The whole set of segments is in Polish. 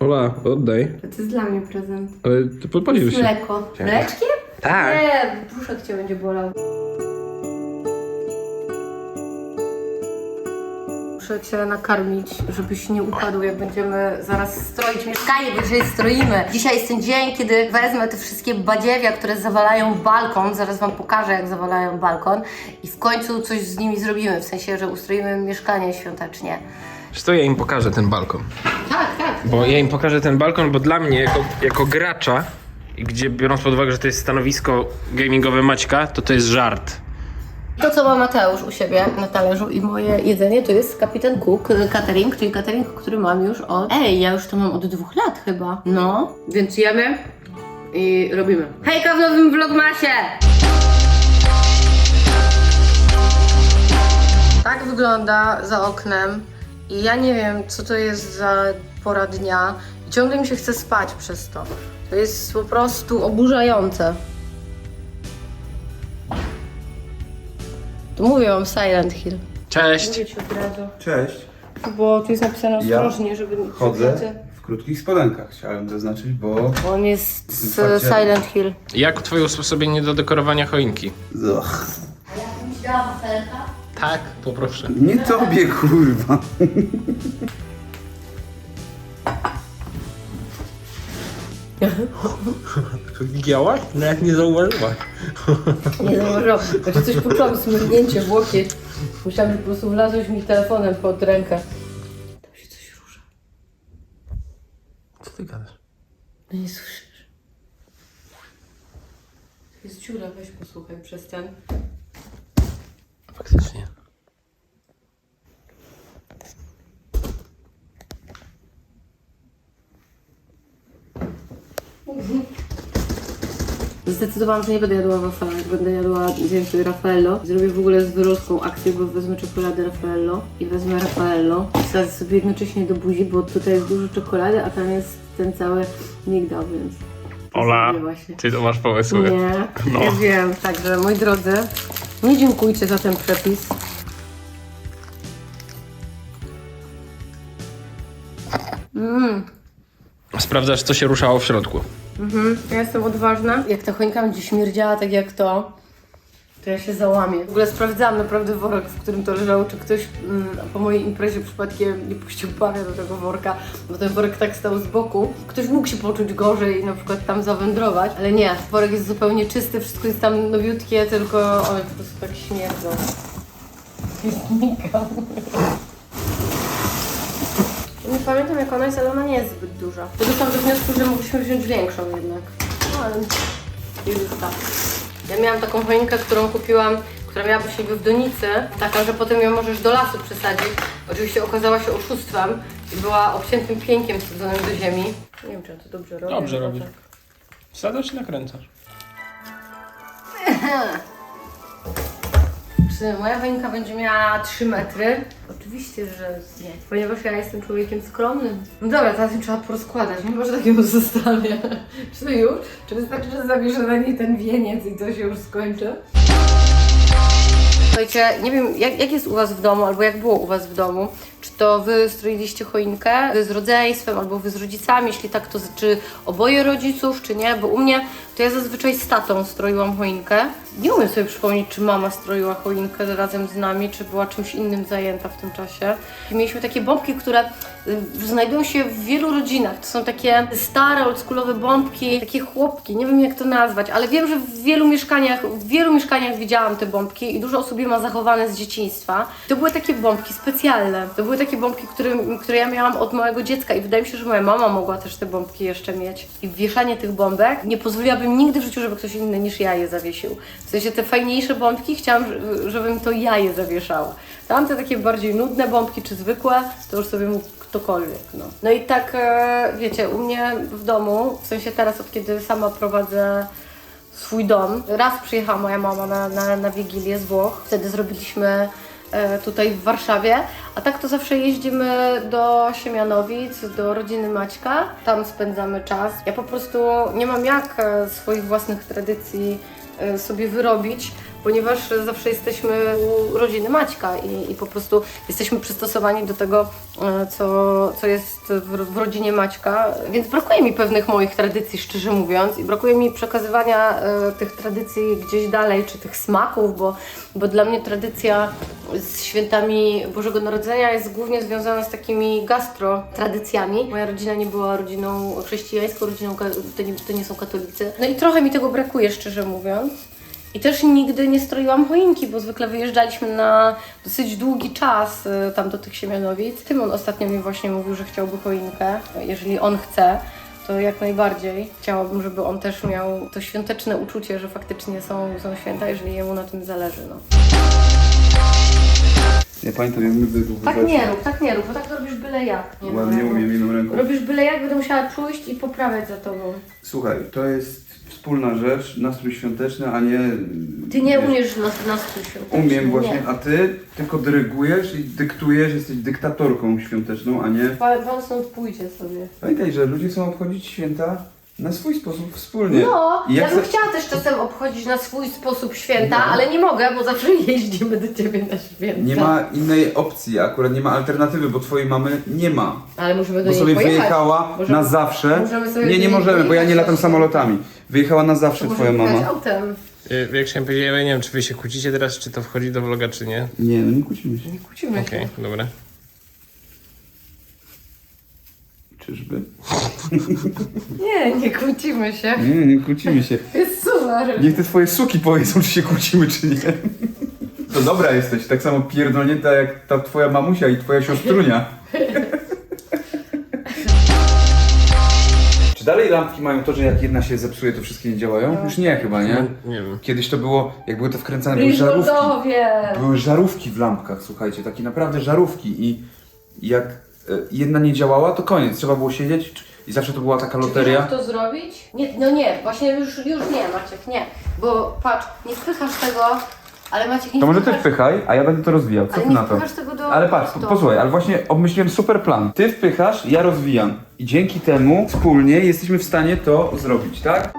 Ola, oddaj. To jest dla mnie prezent. Ale ty podpalił się. Mleko. Mleczkiem? Tak. Nie, brzuszek cię będzie bolał. Muszę cię nakarmić, żebyś nie upadł, jak będziemy zaraz stroić mieszkanie, bo dzisiaj stroimy. Dzisiaj jest ten dzień, kiedy wezmę te wszystkie badziewia, które zawalają balkon, zaraz wam pokażę, jak zawalają balkon i w końcu coś z nimi zrobimy, w sensie, że ustroimy mieszkanie świątecznie. Co, ja im pokażę ten balkon. Bo ja im pokażę ten balkon, bo dla mnie, jako, jako gracza, gdzie biorąc pod uwagę, że to jest stanowisko gamingowe Maćka, to to jest żart. To, co ma Mateusz u siebie na talerzu i moje jedzenie, to jest Kapitan Cook Catering, czyli catering, który mam już od... Ej, ja już to mam od dwóch lat chyba. No, więc jemy i robimy. Hejka w nowym vlogmasie! Tak wygląda za oknem i ja nie wiem, co to jest za pora dnia. I ciągle mi się chce spać przez to. To jest po prostu oburzające. Tu mówię wam Silent Hill. Cześć! Mówię ci od razu. Cześć. Bo tu jest napisane Ja ostrożnie, żeby nie Chodzę w krótkich spodenkach, chciałem zaznaczyć, bo... Bo on jest z Silent Hill. Jak twoje usposobienie do dekorowania choinki? Ugh. Tak, poproszę. Nie tobie, kurwa. Widziałaś? Nawet nie zauważyłaś. Nie zauważyłam. Znaczy coś poczułam, smyrnięcie w łokieć. Myślałam, że po prostu wlazłeś mi telefonem pod rękę. Tam się coś rusza. Co ty gadasz? No nie słyszysz. To jest dziura, weź posłuchaj przez ten. Faktycznie. Zdecydowałam, że nie będę jadła wafelek, będę jadła sobie Raffaello. Zrobię w ogóle zwrotką akcję, bo wezmę czekoladę Raffaello i wezmę Raffaello. Wsadzę sobie jednocześnie do buzi, bo tutaj jest dużo czekolady, a tam jest ten cały migdał, więc... Ola, ty to masz pomysły. Nie, No. ja wiem, także moi drodzy, nie dziękujcie za ten przepis. Sprawdzasz, co się ruszało w środku. Ja jestem odważna. Jak ta choinka będzie śmierdziała tak jak to, to ja się załamię. W ogóle sprawdzałam naprawdę worek, w którym to leżało, czy ktoś mm, po mojej imprezie przypadkiem nie puścił pawia do tego worka, bo ten worek tak stał z boku. Ktoś mógł się poczuć gorzej i na przykład tam zawędrować, ale nie, worek jest zupełnie czysty, wszystko jest tam nowiutkie, tylko one po prostu tak śmierdzą. Znikam. Nie pamiętam jak ona jest, ale ona nie jest zbyt duża. Doszłam do wniosku, że mogliśmy wziąć większą jednak. No ale jest tak. Ja miałam taką choinkę, którą kupiłam, która miała być niby w donicy, taka, że potem ją możesz do lasu przesadzić. Oczywiście okazała się oszustwem i była obciętym piękiem wsadzonym do ziemi. Nie wiem, czy ja to dobrze robię. Dobrze robisz. tak. Wsadzasz czy nakręcasz? Moja choinka będzie miała 3 metry? Oczywiście, że nie, ponieważ ja jestem człowiekiem skromnym. No dobra, teraz ją trzeba porozkładać, nie może takiego zostawię. Czy to już? Czy wystarczy, że zawieszę na niej ten wieniec i to się już skończy? Słuchajcie, nie wiem, jak, jak jest u Was w domu, albo jak było u Was w domu. Czy to Wy stroiliście choinkę wy z rodzeństwem, albo Wy z rodzicami? Jeśli tak, to czy oboje rodziców, czy nie? Bo u mnie to ja zazwyczaj z tatą stroiłam choinkę. Nie umiem sobie przypomnieć, czy mama stroiła choinkę razem z nami, czy była czymś innym zajęta w tym czasie. I mieliśmy takie bombki, które y, znajdują się w wielu rodzinach. To są takie stare, oldschoolowe bombki, takie chłopki, nie wiem jak to nazwać, ale wiem, że w wielu mieszkaniach, w wielu mieszkaniach widziałam te bombki i dużo osób je ma zachowane z dzieciństwa. To były takie bombki specjalne. To były takie bombki, które, które ja miałam od małego dziecka i wydaje mi się, że moja mama mogła też te bombki jeszcze mieć. I wieszanie tych bombek nie pozwoliłabym nigdy w życiu, żeby ktoś inny niż ja je zawiesił. W sensie te fajniejsze bombki chciałam, żebym to ja je zawieszała. Tamte takie bardziej nudne bombki czy zwykłe, to już sobie mógł ktokolwiek. No, no i tak, e, wiecie, u mnie w domu, w sensie teraz od kiedy sama prowadzę swój dom. Raz przyjechała moja mama na, na, na Wigilię z Włoch. Wtedy zrobiliśmy tutaj w Warszawie. A tak to zawsze jeździmy do Siemianowic, do rodziny Maćka. Tam spędzamy czas. Ja po prostu nie mam jak e, swoich własnych tradycji e, sobie wyrobić, ponieważ zawsze jesteśmy u rodziny Maćka i, i po prostu jesteśmy przystosowani do tego, e, co, co jest w, w rodzinie Maćka, więc brakuje mi pewnych moich tradycji, szczerze mówiąc, i brakuje mi przekazywania e, tych tradycji gdzieś dalej, czy tych smaków, bo, bo dla mnie tradycja z świętami Bożego Narodzenia jest głównie związana z takimi gastro tradycjami. Moja rodzina nie była rodziną chrześcijańską, rodziną, to nie, to nie są katolicy. No i trochę mi tego brakuje, szczerze mówiąc. I też nigdy nie stroiłam choinki, bo zwykle wyjeżdżaliśmy na dosyć długi czas y, tam do tych Siemianowic. Tymon ostatnio mi właśnie mówił, że chciałby choinkę. Jeżeli on chce, to jak najbardziej. Chciałabym, żeby on też miał to świąteczne uczucie, że faktycznie są, są święta, jeżeli jemu na tym zależy. No. Ja pamiętam, jak my. Tak nie rób, tak nie rób, bo tak robisz byle jak. Nie Ładnie no. umiem jedną ręką. Robisz byle jak, będę musiała pójść i poprawiać za tobą. Słuchaj, to jest wspólna rzecz, nastrój świąteczny, a nie... Ty nie wiesz, umiesz nas, nas tu świątecznie. Umiem właśnie, Nie. a ty tylko dyrygujesz i dyktujesz, jesteś dyktatorką świąteczną, a nie... Pan, pan stąd pójdzie sobie. Pamiętaj, że ludzie chcą obchodzić święta na swój sposób wspólnie. No, I ja bym za- chciała też czasem obchodzić na swój sposób święta, No. ale nie mogę, bo zawsze jeździmy do ciebie na święta. Nie ma innej opcji, akurat nie ma alternatywy, bo twojej mamy nie ma. Ale możemy do Bo niej sobie pojechać. wyjechała Możemy- na zawsze. możemy sobie nie, do nie niej możemy, bo ja nie latam właśnie. samolotami. Wyjechała na zawsze twoja mama. autem. Y, Jak chciałem powiedzieć, ja nie wiem, czy wy się kłócicie teraz, czy to wchodzi do vloga, czy nie. Nie, no nie kłócimy się. Kłócimy Okej, się. dobra. Czyżby? Nie, nie kłócimy się. Nie, nie kłócimy się. Jest super. Niech te twoje suki powiedzą, czy się kłócimy, czy nie. To dobra jesteś, tak samo pierdolnięta jak ta twoja mamusia i twoja siostrunia. Czy dalej lampki mają to, że jak jedna się zepsuje, to wszystkie nie działają? Już nie chyba, nie? No, nie wiem. Kiedyś to było, jak były te wkręcane, były żarówki. Były żarówki w lampkach, słuchajcie, takie naprawdę żarówki i jak e, jedna nie działała, to koniec, trzeba było siedzieć i zawsze to była taka Czy wiesz, loteria. jak to zrobić? Nie, no nie, właśnie już, już nie, Maciek, nie. Bo patrz, nie wpychasz tego, ale Maciek nie To może ty wpychasz, wpychaj, a ja będę to rozwijał. Co ale ty nie na to? wpychasz tego do Ale patrz, prosto. posłuchaj, ale właśnie obmyśliłem super plan. Ty wpychasz, ja rozwijam. I dzięki temu wspólnie jesteśmy w stanie to zrobić, tak?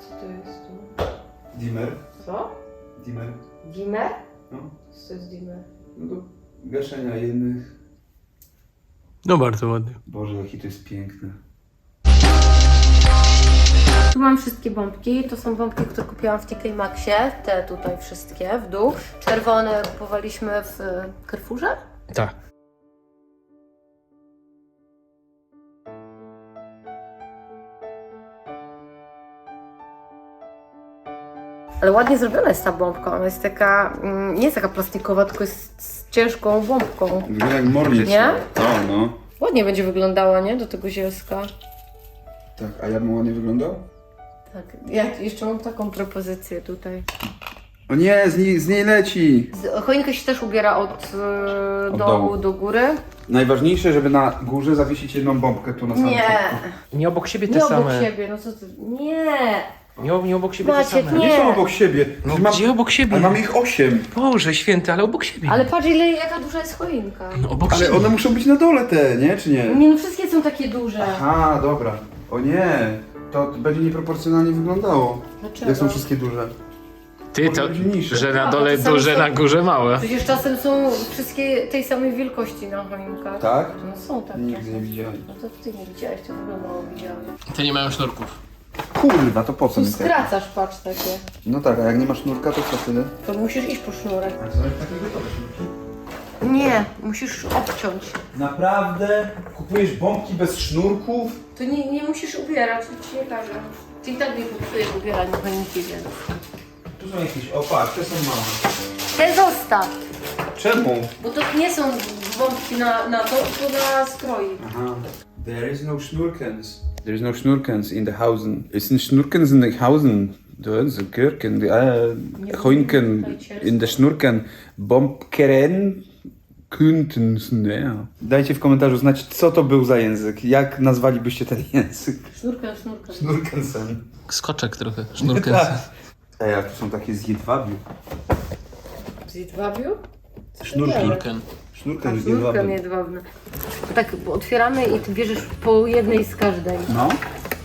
Co to jest tu? Dimmer. Co? Dimmer. Dimmer? No. Co to jest dimmer? No do gaszenia jednych. No bardzo ładnie. Boże, jaki to jest piękne. Tu mam wszystkie bombki. To są bombki, które kupiłam w TK Maxie. Te tutaj wszystkie w dół. Czerwone kupowaliśmy w e, Carrefourze. Tak. Ale ładnie zrobiona jest ta bombka. Ona jest taka, mm, nie jest taka plastikowa, tylko jest z ciężką bombką. Wygląda jak mornie. Nie? To, no. Ładnie będzie wyglądała, nie? Do tego zielska. Tak, a ja bym ładnie wyglądał? Tak. Ja jeszcze mam taką propozycję tutaj. O nie, z niej, z niej leci! Z- Choinkę się też ubiera od, e, Od dołu dołu. do góry. Najważniejsze, żeby na górze zawiesić jedną bombkę tu na samym Nie, początku. Nie obok siebie te nie obok same. siebie, no co ty. Nie! Nie, nie obok siebie Maciek, te same. nie. Nie są obok siebie. No mam, gdzie obok siebie? ale mam ich osiem. Boże święty, ale obok siebie. Ale patrz ile, jaka duża jest choinka. No obok Ale siebie. one muszą być na dole te, nie? Czy nie? Nie no, wszystkie są takie duże. Aha, dobra. O nie, to będzie nieproporcjonalnie wyglądało. Dlaczego? Jak są wszystkie duże. Ty to, Może być mniejsze. że na A, dole duże, są- na górze małe. Przecież czasem są wszystkie tej samej wielkości na choinkach. Tak? No są takie. Nigdy nie widziałem. No to ty nie widziałeś, to wyglądało widziałeś. Te nie mają sznurków. Kurwa, to po co Tu mi te? skracasz, patrz takie. No tak, a jak nie masz sznurka, to co tyle? To musisz iść po sznurek. A są takie gotowe sznurki? Nie, musisz obciąć. Naprawdę? Kupujesz bombki bez sznurków? To nie, nie musisz ubierać, to ci nie każę. Ty i tak nie popsujesz ubierania więc... Tu są jakieś, o patrz, te są małe. Te zostaw, Czemu? bo to nie są bombki na, na to, tylko na stroik. Aha. There is no schnurkens. There is no schnurkens in the hausen. Ist ein schnurkens in the hausen. Kirken, äh, Choinken in the schnurken. Bombkeren Küntens, nie. Dajcie w komentarzu znać, co to był za język. Jak nazwalibyście ten język? Sznurka, sznurka. Schnurkensen. Skoczek trochę, sznurkiem. Tak. Ej, a tu są takie z jedwabiu. Z jedwabiu? Sznurki. Sznurkiem. Sznurken z Sznurka jedwabny. Tak otwieramy i ty bierzesz po jednej z każdej. No,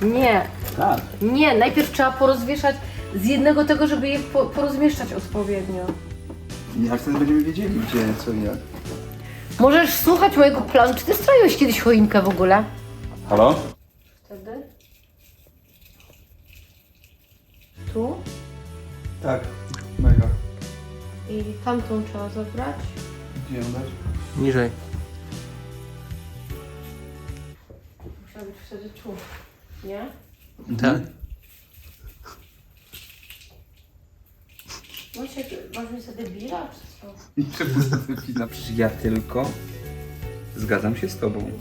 Nie, tak. nie, najpierw trzeba porozwieszać z jednego tego, żeby je po, porozmieszczać odpowiednio. Jak wtedy będziemy wiedzieli, gdzie, co i jak. Możesz słuchać mojego planu. Czy ty stroiłeś kiedyś choinkę w ogóle? Halo? Wtedy? Tu? Tak, mega. I tamtą trzeba zabrać. Gdzie ją dać? Niżej. Musiała być wtedy tu. Nie? Tak. Wojciech, masz mi sobie debila, czy co? Przecież ja tylko zgadzam się z tobą.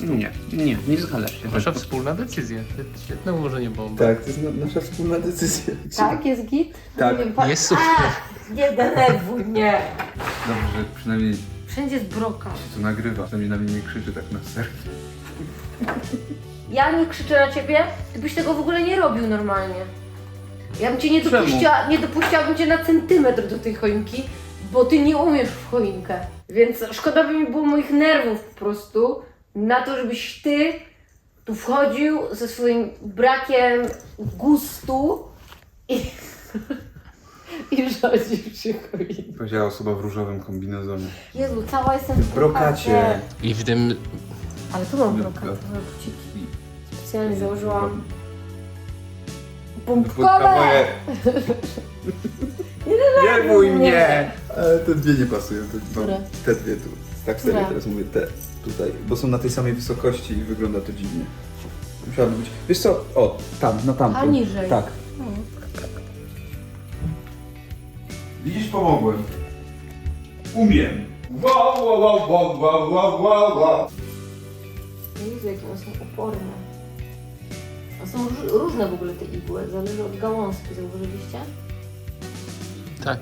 Nie, nie, nie zgadzasz się. Wasza wspólna decyzja. Świetne ułożenie bomby. Tak, to jest na, nasza wspólna decyzja. Tak, jest git? Tak. Nie wiem, pa- Jest super. A, nie denerwuj mnie. Dobrze, że przynajmniej Wszędzie jest brokat. to nagrywa. Przynajmniej na mnie nie krzyczy tak na ser. Ja nie krzyczę na ciebie, ty byś tego w ogóle nie robił normalnie. Ja bym cię nie Czemu? dopuściła, nie dopuściłabym cię na centymetr do tej choinki, bo ty nie umiesz w choinkę. Więc szkoda by mi było moich nerwów po prostu na to, żebyś ty tu wchodził ze swoim brakiem gustu i, i rzodził się choinkę. Powiedziała osoba w różowym kombinezonie. Jezu, cała jestem w W brokacie. I w tym Ale tu mam Brokat. brokat, to buciki. Specjalnie założyłam Wódka moje. Nie bój mnie. mnie! Ale te dwie nie pasują, te, Które? te dwie tu. Tak serio, Które? teraz mówię te tutaj, bo są na tej samej wysokości i wygląda to dziwnie. Musiałaby być. Wiesz co? O, tam, na tamtym. A niżej. Tak. Widzisz, pomogłem. Umiem. Wow, wow, wow, wow, wow, wow, wow, wow. Jezu, jakie one są oporne. A są róż- różne w ogóle te igły, zależy od gałązki, zauważyliście? tak.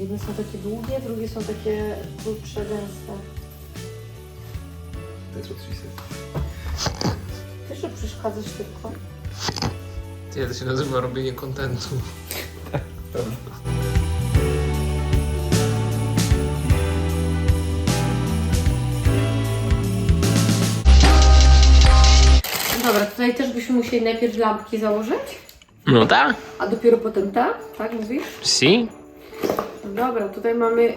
Jedne są takie długie, drugie są takie krótsze, gęste. To jest said. Ty że przeszkadzasz tylko? Ja to się nazywa robienie kontentu. Dobra, tutaj też byśmy musieli najpierw lampki założyć, No tak. a dopiero potem te, tak mówisz? Si? Dobra, tutaj mamy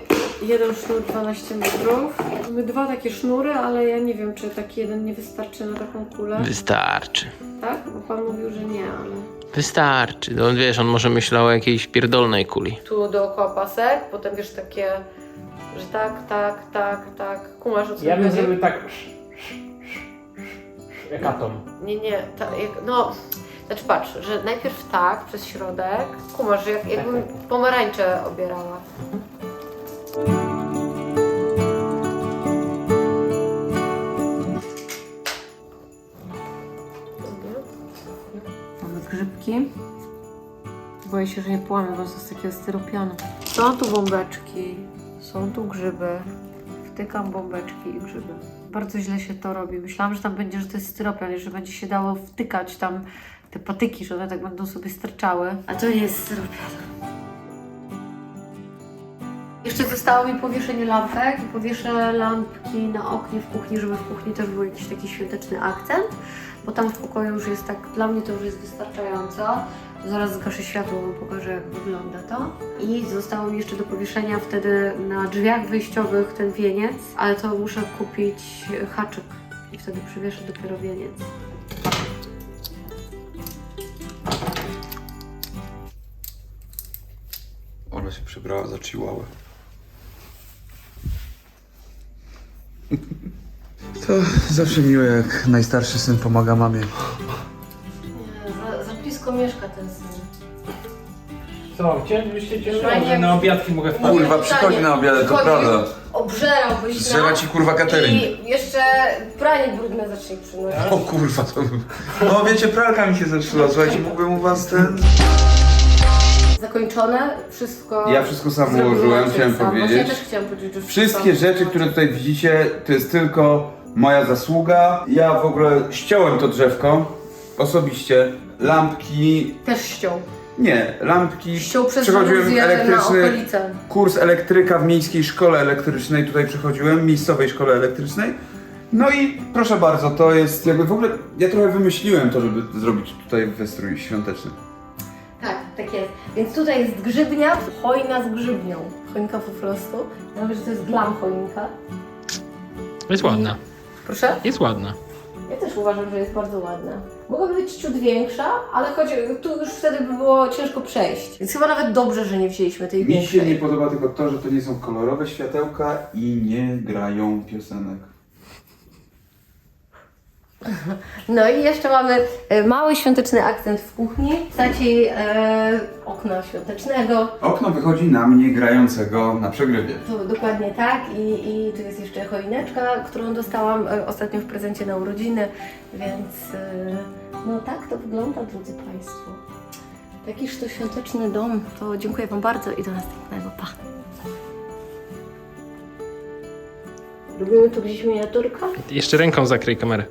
jeden sznur 12 metrów. Mamy dwa takie sznury, ale ja nie wiem, czy taki jeden nie wystarczy na taką kulę. Wystarczy. Tak? Bo pan mówił, że nie, ale... Wystarczy. No wiesz, on może myślał o jakiejś pierdolnej kuli. Tu dookoła pasek, potem wiesz takie, że tak, tak, tak, tak. Kumasz o co Ja bym chodzi? zrobił tak. Jak atom. Nie, nie, ta, jak, no... Znaczy patrz, że najpierw tak, przez środek. Kumasz, że jak, jakbym pomarańcze obierała. Boję się, że nie połamię, bo są z takiego styropianu. Są tu bombeczki, są tu grzyby. Wtykam bombeczki i grzyby. Bardzo źle się to robi. Myślałam, że tam będzie, że to jest styropian i że będzie się dało wtykać tam te patyki, że one tak będą sobie sterczały. A to nie jest styropian. Jeszcze zostało mi powieszenie lampek i powieszę lampki na oknie w kuchni, żeby w kuchni też był jakiś taki świąteczny akcent, bo tam w pokoju już jest tak, dla mnie to już jest wystarczająco. Zaraz zgaszę światło, wam pokażę jak wygląda to. I zostało mi jeszcze do powieszenia wtedy na drzwiach wyjściowych ten wieniec, ale to muszę kupić haczyk i wtedy przywieszę dopiero wieniec. Ona się przebrała za chihuahua. Zawsze miłe, jak najstarszy syn pomaga mamie. Nie, za, za blisko mieszka ten syn. Co, chcielibyście cię Fajnie. że na obiadki mogę wpaść? Kurwa, przychodzi na obiad, to Przychodzi, prawda. Obżerałbyś Zżera nas ci kurwa catering. I jeszcze pranie brudne zacznie przynosić. O kurwa, to... No wiecie, pralka mi się zepsuła, słuchajcie, mógłbym u was ten... Zakończone, wszystko. Ja wszystko sam zrobiłam ułożyłem, sam. chciałem Właśnie powiedzieć. Ja też chciałam powiedzieć, że Wszystkie wszystko- rzeczy, które tutaj widzicie, to jest tylko moja zasługa. Ja w ogóle ściąłem to drzewko osobiście. Lampki, Też ściął. Nie, lampki. Ściął przez Przechodziłem żaluzję na elektryczny okolice. kurs elektryka w miejskiej szkole elektrycznej. Tutaj przechodziłem, miejscowej szkole elektrycznej. No i proszę bardzo, to jest jakby w ogóle. Ja trochę wymyśliłem to, żeby zrobić tutaj wystrój świąteczny. Tak, tak jest. Więc tutaj jest grzybnia, choina z grzybnią. Choinka po prostu. Ja mówię, że to jest glam choinka. Jest ładna. Proszę? Jest ładna. Ja też uważam, że jest bardzo ładna. Mogłaby być ciut większa, ale choć tu już wtedy by było ciężko przejść. Więc chyba nawet dobrze, że nie wzięliśmy tej Mi się większej. nie podoba tylko to, że to nie są kolorowe światełka i nie grają piosenek. No i jeszcze mamy e, mały świąteczny akcent w kuchni w postaci e, okna świątecznego. Okno wychodzi na mnie grającego na przegrywie. To dokładnie tak I, i tu jest jeszcze choineczka, którą dostałam e, ostatnio w prezencie na urodziny, więc e, no tak to wygląda, drodzy Państwo. Jakiż to świąteczny dom, to dziękuję Wam bardzo i do następnego, pa! Robimy tu gdzieś miniaturkę? Jeszcze ręką zakryj kamerę.